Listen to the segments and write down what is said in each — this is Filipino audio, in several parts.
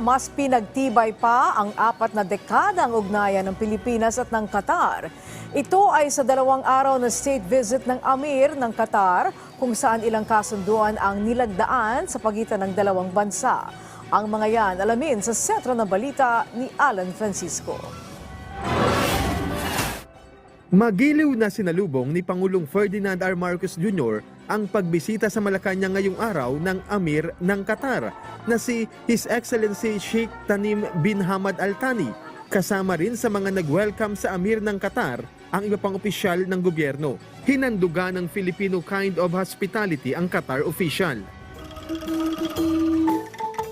Mas pinagtibay pa ang apat na dekadang ugnayan ng Pilipinas at ng Qatar. Ito ay sa dalawang araw na state visit ng Amir ng Qatar kung saan ilang kasunduan ang nilagdaan sa pagitan ng dalawang bansa. Ang mga yan alamin sa sentro ng balita ni Alan Francisco. Magiliw na sinalubong ni Pangulong Ferdinand R. Marcos Jr. ang pagbisita sa Malacanang ngayong araw ng Amir ng Qatar na si His Excellency Sheikh Tanim bin Hamad Al Thani. Kasama rin sa mga nag-welcome sa Amir ng Qatar ang iba pang opisyal ng gobyerno. Hinanduga ng Filipino kind of hospitality ang Qatar official.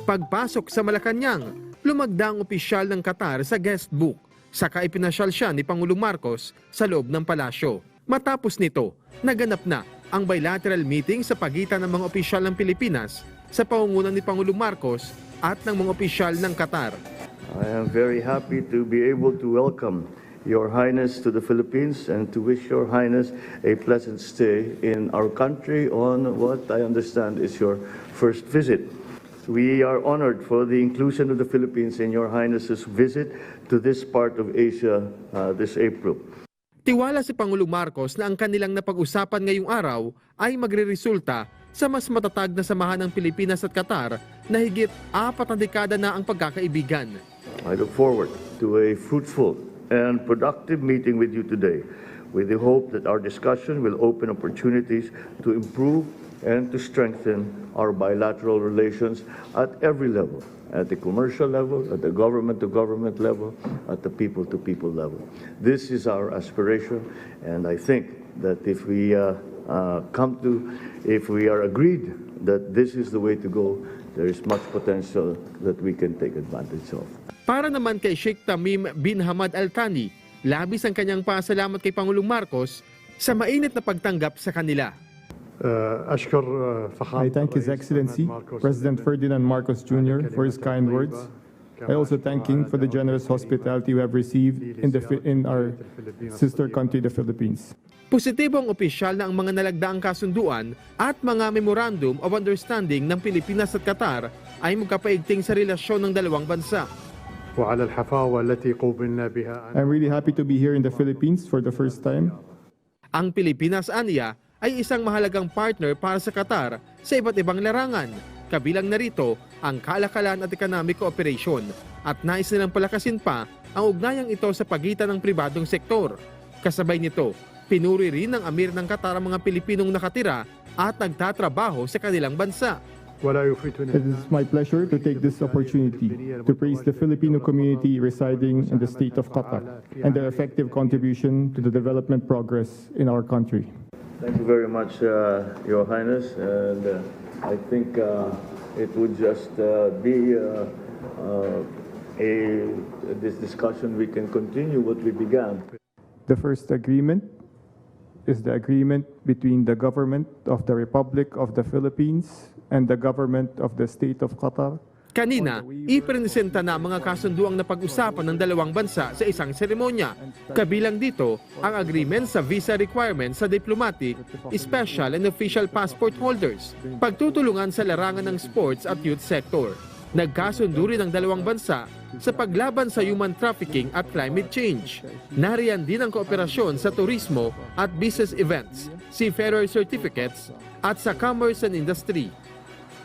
Pagpasok sa Malacanang, lumagda ang opisyal ng Qatar sa guest book. Saka ipinasyal siya ni Pangulong Marcos sa loob ng palasyo. Matapos nito, naganap na ang bilateral meeting sa pagitan ng mga opisyal ng Pilipinas sa pangunguna ni Pangulong Marcos at ng mga opisyal ng Qatar. I am very happy to be able to welcome Your Highness to the Philippines and to wish Your Highness a pleasant stay in our country on what I understand is your first visit. We are honored for the inclusion of the Philippines in Your Highness's visit to this part of Asia uh, this April. Tiwala si Pangulong Marcos na ang kanilang napag-usapan ngayong araw ay magreresulta sa mas matatag na samahan ng Pilipinas at Qatar na higit apat na dekada na ang pagkakaibigan. I look forward to a fruitful and productive meeting with you today with the hope that our discussion will open opportunities to improve and to strengthen our bilateral relations at every level at the commercial level, at the government to government level, at the people to people level. This is our aspiration, and I think that if we uh, uh, come to, if we are agreed that this is the way to go, there is much potential that we can take advantage of. Para naman kay Sheikh Tamim bin Hamad Al Thani, labis ang kanyang pasalamat kay Pangulong Marcos sa mainit na pagtanggap sa kanila. I thank His Excellency, President Ferdinand Marcos Jr., for his kind words. I also thank him for the generous hospitality we have received in, the, in our sister country, the Philippines. Positibo ang opisyal na ang mga nalagdaang kasunduan at mga memorandum of understanding ng Pilipinas at Qatar ay magkapaigting sa relasyon ng dalawang bansa. I'm really happy to be here in the Philippines for the first time. Ang Pilipinas, Anya, ay isang mahalagang partner para sa Qatar sa iba't ibang larangan, kabilang narito ang kalakalan at economic cooperation at nais nilang palakasin pa ang ugnayang ito sa pagitan ng pribadong sektor. Kasabay nito, pinuri rin ng Amir ng Qatar ang mga Pilipinong nakatira at nagtatrabaho sa kanilang bansa. It is my pleasure to take this opportunity to praise the Filipino community residing in the state of Qatar and their effective contribution to the development progress in our country. Thank you very much, uh, Your Highness, and uh, I think uh, it would just uh, be uh, uh, a this discussion we can continue what we began. The first agreement is the agreement between the government of the Republic of the Philippines and the government of the state of Qatar Kanina, ipresenta na mga kasunduang na pag-usapan ng dalawang bansa sa isang seremonya. Kabilang dito ang agreement sa visa requirements sa diplomatic, special and official passport holders, pagtutulungan sa larangan ng sports at youth sector. Nagkasundo rin ang dalawang bansa sa paglaban sa human trafficking at climate change. Nariyan din ang kooperasyon sa turismo at business events, seafarer certificates at sa commerce and industry.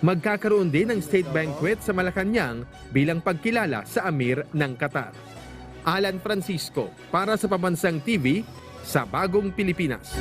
Magkakaroon din ng state banquet sa Malacanang bilang pagkilala sa Amir ng Qatar. Alan Francisco para sa Pambansang TV sa Bagong Pilipinas.